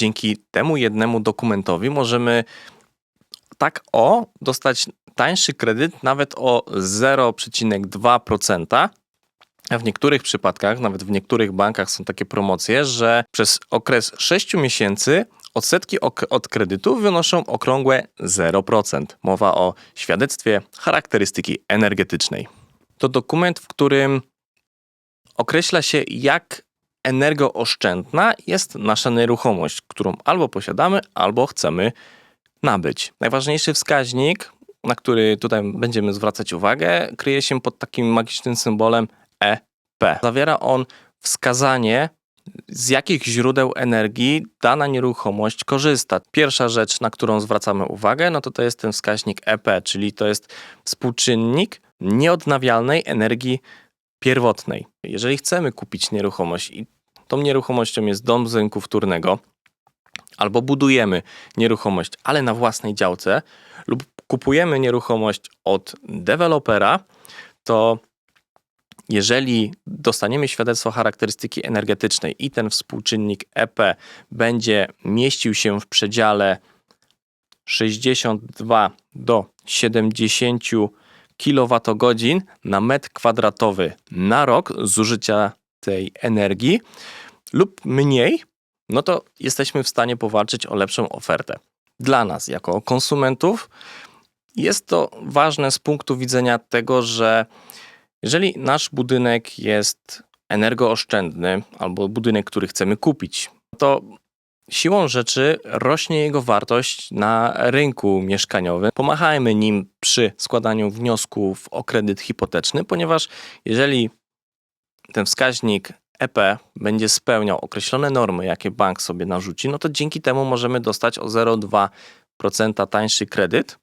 Dzięki temu jednemu dokumentowi możemy tak o dostać tańszy kredyt nawet o 0,2%. A w niektórych przypadkach, nawet w niektórych bankach są takie promocje, że przez okres 6 miesięcy odsetki od kredytu wynoszą okrągłe 0%. Mowa o świadectwie charakterystyki energetycznej. To dokument, w którym określa się, jak energooszczędna jest nasza nieruchomość, którą albo posiadamy, albo chcemy nabyć. Najważniejszy wskaźnik, na który tutaj będziemy zwracać uwagę, kryje się pod takim magicznym symbolem EP. Zawiera on wskazanie, z jakich źródeł energii dana nieruchomość korzysta. Pierwsza rzecz, na którą zwracamy uwagę, no to to jest ten wskaźnik EP, czyli to jest współczynnik nieodnawialnej energii pierwotnej. Jeżeli chcemy kupić nieruchomość i tą nieruchomością jest dom z rynku wtórnego, albo budujemy nieruchomość, ale na własnej działce, lub kupujemy nieruchomość od dewelopera, to jeżeli dostaniemy świadectwo charakterystyki energetycznej i ten współczynnik EP będzie mieścił się w przedziale 62 do 70 kWh na metr kwadratowy na rok zużycia tej energii lub mniej, no to jesteśmy w stanie powalczyć o lepszą ofertę. Dla nas, jako konsumentów, jest to ważne z punktu widzenia tego, że jeżeli nasz budynek jest energooszczędny albo budynek, który chcemy kupić, to siłą rzeczy rośnie jego wartość na rynku mieszkaniowym. Pomachajmy nim przy składaniu wniosków o kredyt hipoteczny, ponieważ jeżeli ten wskaźnik EP będzie spełniał określone normy, jakie bank sobie narzuci, no to dzięki temu możemy dostać o 0,2% tańszy kredyt